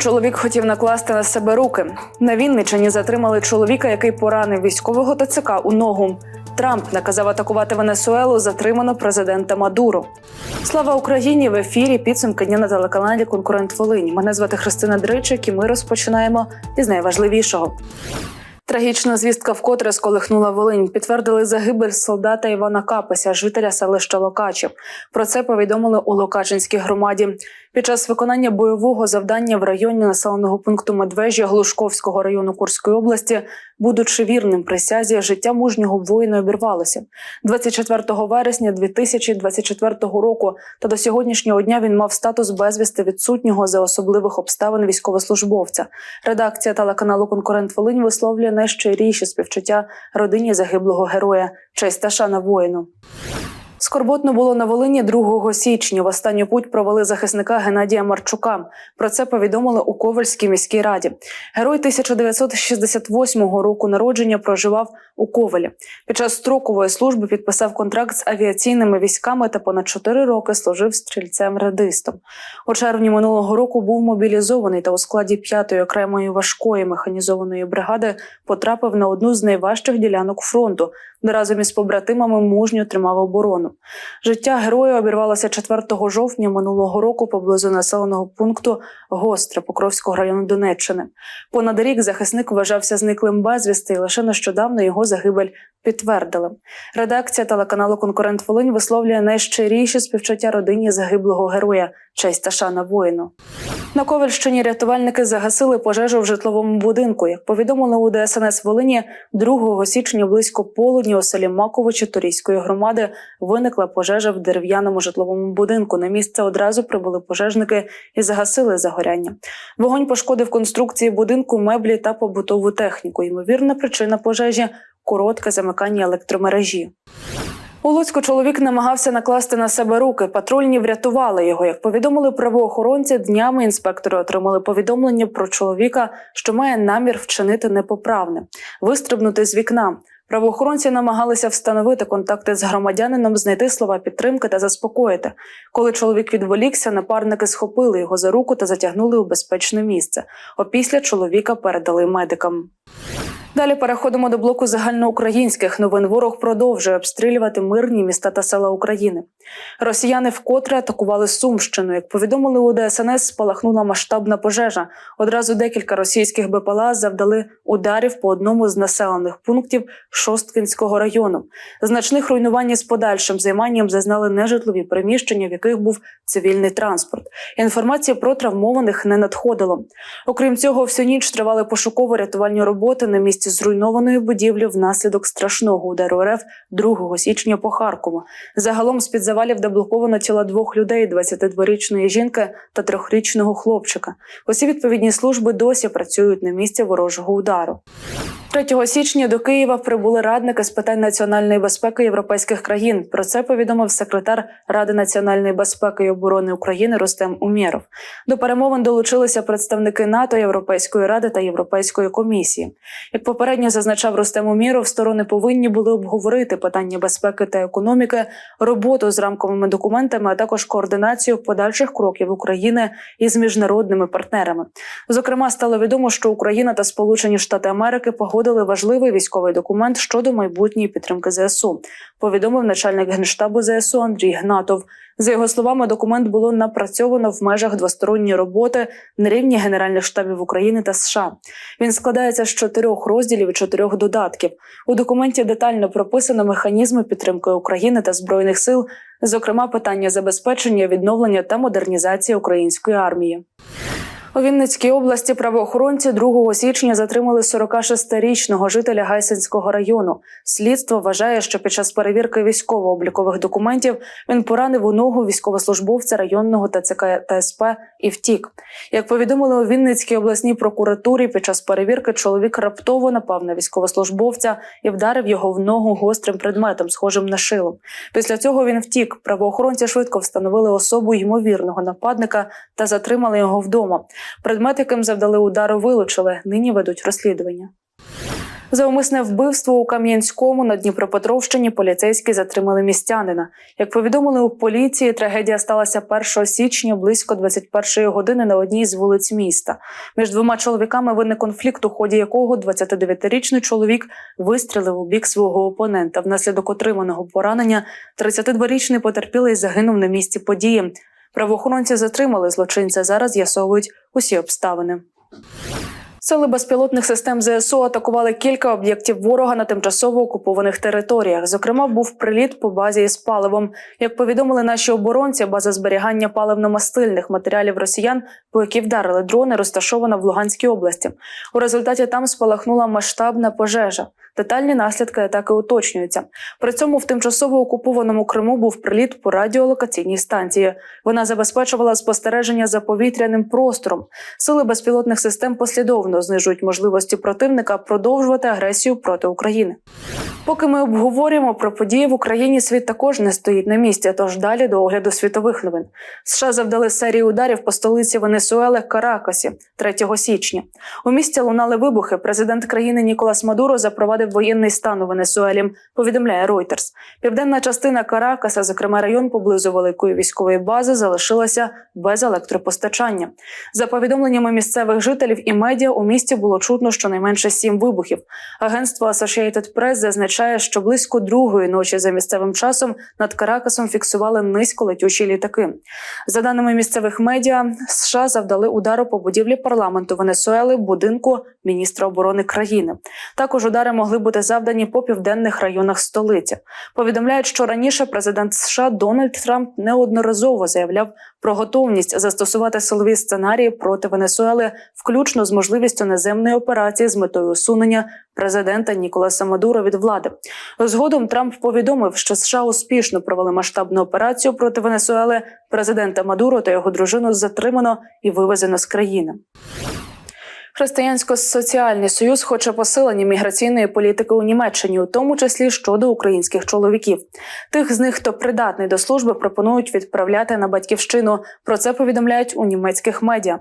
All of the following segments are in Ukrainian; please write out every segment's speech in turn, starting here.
чоловік хотів накласти на себе руки. На Вінниччині затримали чоловіка, який поранив військового ТЦК у ногу. Трамп наказав атакувати Венесуелу. Затримано президента Мадуро. Слава Україні! В ефірі підсумки дня на телеканалі Конкурент Волинь. Мене звати Христина Дричик, і ми розпочинаємо із найважливішого. Трагічна звістка вкотре сколихнула Волинь. Підтвердили загибель солдата Івана Капеся, жителя селища Локачів. Про це повідомили у Локачинській громаді. Під час виконання бойового завдання в районі населеного пункту Медвежі Глушковського району Курської області, будучи вірним присязі, життя мужнього воїна обірвалося 24 вересня 2024 року. Та до сьогоднішнього дня він мав статус безвісти відсутнього за особливих обставин військовослужбовця. Редакція телеканалу Конкурент Волинь висловлює найщиріші співчуття родині загиблого героя. Честь та шана воїну. Скорботно було на Волині 2 січня. В останню путь провели захисника Геннадія Марчука. Про це повідомили у Ковальській міській раді. Герой 1968 року народження проживав у Ковалі. Під час строкової служби підписав контракт з авіаційними військами та понад 4 роки служив стрільцем-радистом. У червні минулого року був мобілізований та у складі 5-ї окремої важкої механізованої бригади потрапив на одну з найважчих ділянок фронту, де разом із побратимами мужньо тримав оборону. Життя героя обірвалося 4 жовтня минулого року поблизу населеного пункту Гостре Покровського району Донеччини. Понад рік захисник вважався зниклим безвісти, і лише нещодавно його загибель підтвердили. Редакція телеканалу Конкурент Волинь висловлює найщиріші співчуття родині загиблого героя. Честь та шана воїну. На Ковальщині рятувальники загасили пожежу в житловому будинку. Як повідомили у ДСНС Волині, 2 січня близько полудні у селі Маковичі Торійської громади виникла пожежа в дерев'яному житловому будинку. На місце одразу прибули пожежники і загасили загоряння. Вогонь пошкодив конструкції будинку, меблі та побутову техніку. Ймовірна причина пожежі коротке замикання електромережі. У Луцьку чоловік намагався накласти на себе руки. Патрульні врятували його. Як повідомили правоохоронці, днями інспектори отримали повідомлення про чоловіка, що має намір вчинити непоправне вистрибнути з вікна. Правоохоронці намагалися встановити контакти з громадянином, знайти слова підтримки та заспокоїти. Коли чоловік відволікся, напарники схопили його за руку та затягнули у безпечне місце. Опісля чоловіка передали медикам. Далі переходимо до блоку загальноукраїнських новин. Ворог продовжує обстрілювати мирні міста та села України. Росіяни вкотре атакували Сумщину. Як повідомили у ДСНС, спалахнула масштабна пожежа. Одразу декілька російських БПЛА завдали ударів по одному з населених пунктів Шосткинського району. Значних руйнувань з подальшим займанням зазнали нежитлові приміщення, в яких був цивільний транспорт. Інформації про травмованих не надходило. Окрім цього, всю ніч тривали пошуково-рятувальні роботи на місці зруйнованої будівлі внаслідок страшного удару РФ 2 січня по Харкову. Загалом з під завалів деблоковано тіла двох людей: – 22-річної жінки та трьохрічного хлопчика. Усі відповідні служби досі працюють на місці ворожого удару. 3 січня до Києва прибули радники з питань національної безпеки європейських країн. Про це повідомив секретар Ради національної безпеки і оборони України Рустем Умєров. До перемовин долучилися представники НАТО, Європейської ради та Європейської комісії. Як попередньо зазначав Рустем Умєров, сторони повинні були обговорити питання безпеки та економіки, роботу з рамковими документами, а також координацію подальших кроків України із міжнародними партнерами. Зокрема, стало відомо, що Україна та Сполучені Штати Америки погодили важливий військовий документ щодо майбутньої підтримки ЗСУ. Повідомив начальник генштабу ЗСУ Андрій Гнатов. За його словами, документ було напрацьовано в межах двосторонньої роботи на рівні генеральних штабів України та США. Він складається з чотирьох розділів і чотирьох додатків. У документі детально прописано механізми підтримки України та збройних сил, зокрема питання забезпечення, відновлення та модернізації української армії. У Вінницькій області правоохоронці 2 січня затримали 46-річного жителя Гайсинського району. Слідство вважає, що під час перевірки військово-облікових документів він поранив у ногу військовослужбовця районного ТЦК та СП і втік. Як повідомили у Вінницькій обласній прокуратурі, під час перевірки чоловік раптово напав на військовослужбовця і вдарив його в ногу гострим предметом, схожим на шилом. Після цього він втік. Правоохоронці швидко встановили особу ймовірного нападника та затримали його вдома. Предмет, яким завдали удару, вилучили. Нині ведуть розслідування. За умисне вбивство у Кам'янському на Дніпропетровщині поліцейські затримали містянина. Як повідомили у поліції, трагедія сталася 1 січня близько 21 години на одній з вулиць міста. Між двома чоловіками виник конфлікт, у ході якого 29-річний чоловік вистрілив у бік свого опонента. Внаслідок отриманого поранення 32-річний потерпілий загинув на місці події. Правоохоронці затримали злочинця. Зараз з'ясовують усі обставини. Сили безпілотних систем ЗСУ атакували кілька об'єктів ворога на тимчасово окупованих територіях. Зокрема, був приліт по базі із паливом. Як повідомили наші оборонці, база зберігання паливно-мастильних матеріалів росіян, по якій вдарили дрони, розташована в Луганській області. У результаті там спалахнула масштабна пожежа. Детальні наслідки атаки уточнюються. При цьому в тимчасово окупованому Криму був приліт по радіолокаційній станції. Вона забезпечувала спостереження за повітряним простором. Сили безпілотних систем послідовно знижують можливості противника продовжувати агресію проти України. Поки ми обговорюємо про події в Україні, світ також не стоїть на місці. Тож далі до огляду світових новин. США завдали серію ударів по столиці Венесуели Каракасі 3 січня. У місті лунали вибухи. Президент країни Ніколас Мадуро запровадив воєнний стан у Венесуелі. Повідомляє Reuters. Південна частина Каракаса, зокрема район поблизу великої військової бази, залишилася без електропостачання. За повідомленнями місцевих жителів і медіа у місті було чутно щонайменше сім вибухів. Агентство Associated Press зазначає, що близько другої ночі за місцевим часом над Каракасом фіксували низьколетючі літаки. За даними місцевих медіа, США завдали удару по будівлі парламенту Венесуели, будинку міністра оборони країни. Також удари могли бути завдані по південних районах столиці. Повідомляють, що раніше президент США Дональд Трамп неодноразово заявляв про готовність застосувати силові сценарії проти Венесуели, включно з можливістю наземної операції з метою усунення президента Ніколаса Мадура від влади. Згодом Трамп повідомив, що США успішно провели масштабну операцію проти Венесуели. Президента Мадуро та його дружину затримано і вивезено з країни. Християнсько-соціальний союз хоче посилення міграційної політики у Німеччині, у тому числі щодо українських чоловіків. Тих з них, хто придатний до служби, пропонують відправляти на батьківщину. Про це повідомляють у німецьких медіа.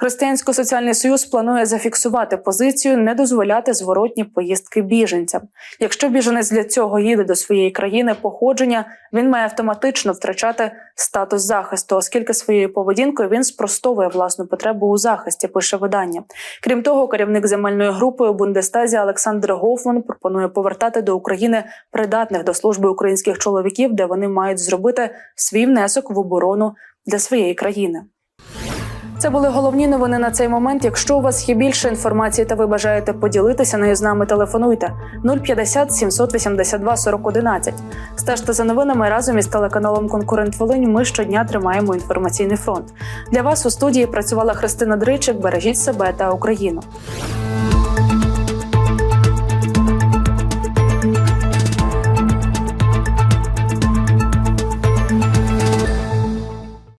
Християнсько-соціальний союз планує зафіксувати позицію, не дозволяти зворотні поїздки біженцям. Якщо біженець для цього їде до своєї країни походження, він має автоматично втрачати статус захисту, оскільки своєю поведінкою він спростовує власну потребу у захисті. Пише видання. Крім того, керівник земельної групи у Бундестазі Олександр Гофман пропонує повертати до України придатних до служби українських чоловіків, де вони мають зробити свій внесок в оборону для своєї країни. Це були головні новини на цей момент. Якщо у вас є більше інформації та ви бажаєте поділитися нею з нами, телефонуйте 050 782 4011. Стежте за новинами разом із телеканалом Конкурент Волинь. Ми щодня тримаємо інформаційний фронт. Для вас у студії працювала Христина Дричик. Бережіть себе та Україну.